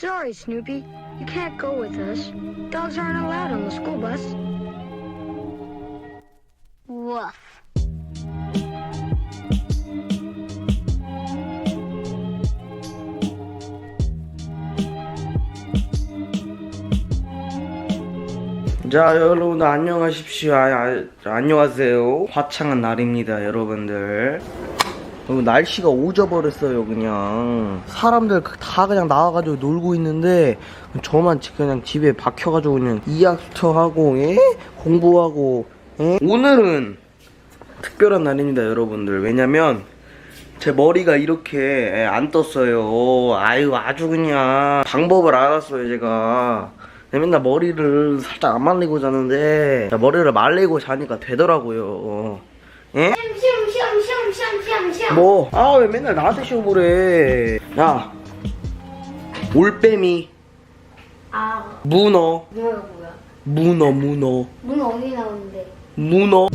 Sorry, Snoopy. You can't go with us. Dogs aren't allowed on the school bus. Woof. 자 여러분들 안녕하십시오 아, 아, 안녕하세요 화창한 날입니다 여러분들 어, 날씨가 오져버렸어요 그냥 사람들 다 그냥 나와가지고 놀고 있는데 저만 지- 그냥 집에 박혀가지고 그냥 이학수터하고 예? 공부하고 예? 오늘은 특별한 날입니다 여러분들 왜냐면 제 머리가 이렇게 예, 안 떴어요 아유 아주 그냥 방법을 알았어요 제가 맨날 머리를 살짝 안 말리고 자는데 머리를 말리고 자니까 되더라고요 예? 시험시험시험시험시험 뭐? 아 왜 맨날 나한테 시험을 해? 야 올빼미 아 문어 문어가 뭐야? 문어 문어 문어 어디 나오는데? 문어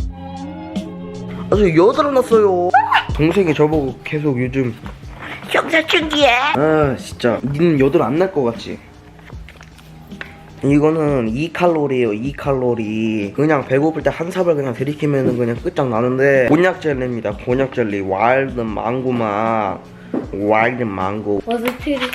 아주 여드름 났어요 동생이 저보고 계속 요즘 형사춘기야 아 진짜 니는 여드름 안날 것 같지? 이거는 2칼로리에요 2칼로리 그냥 배고플 때한 사발 그냥 들이키면은 그냥 끝장나는데 곤약 젤리입니다 곤약 젤리 와일드 망고 맛 와일드 망고 트리스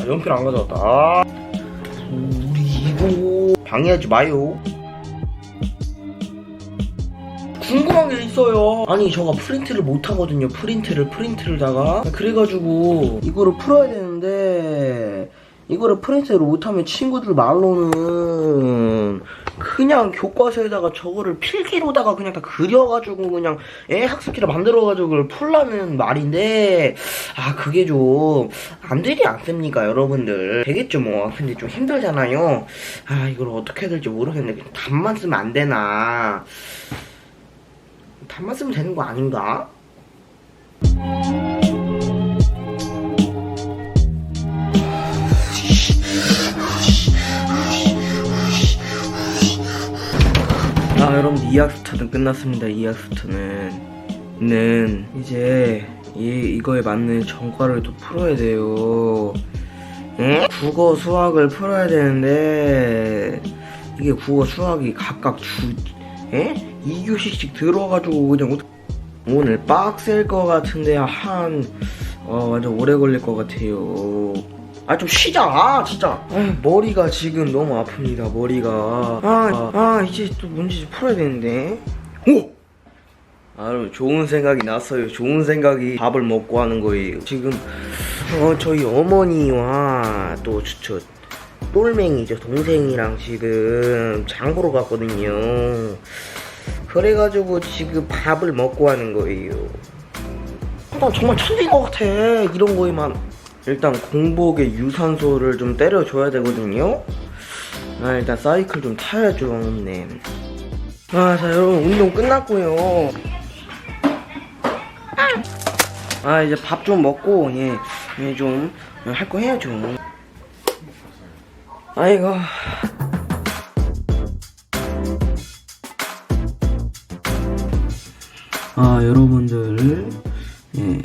아, 연필 안 가져왔다. 아. 우리 이거 방해하지 마요. 궁금한 게 있어요. 아니 저가 프린트를 못 하거든요. 프린트를 프린트를다가. 그래가지고 이거를 풀어야 되는데 이거를 프린트를 못하면 친구들 말로는 그냥 교과서에다가 저거를 필기로다가 그냥 다 그려가지고 그냥 애 학습지를 만들어가지고 그걸 풀라는 말인데 아 그게 좀 안 되지 않습니까 여러분들? 되겠죠 뭐. 근데 좀 힘들잖아요. 아 이걸 어떻게 해야 될지 모르겠는데 답만 쓰면 안 되나 답만 쓰면 되는 거 아닌가? 아 여러분 이학스터는 끝났습니다 이학스터는 는 이제 이, 이거에 맞는 전과를 또 풀어야 돼요 응? 국어 수학을 풀어야 되는데 이게 국어 수학이 각각 주 에? 2교시씩 들어가지고 그냥 오늘 빡셀 것 같은데 한 어, 완전 오래 걸릴 것 같아요. 아 좀 쉬자 아 진짜. 아, 머리가 지금 너무 아픕니다 머리가. 아, 아. 이제 또 문제 좀 풀어야 되는데. 오! 아 여러분 좋은 생각이 났어요. 좋은 생각이 밥을 먹고 하는 거예요. 지금 어 저희 어머니와 또저 똘맹이 저 동생이랑 지금 장 보러 갔거든요. 그래가지고 지금 밥을 먹고 하는 거예요. 난 정말 천재인 것 같아. 이런 거에만 일단 공복에 유산소를 좀 때려줘야 되거든요. 아 일단 사이클 좀 타야죠 네. 아자 여러분 운동 끝났고요. 아 이제 밥 좀 먹고 예좀 할거 해야죠 아이고. 아 여러분들 예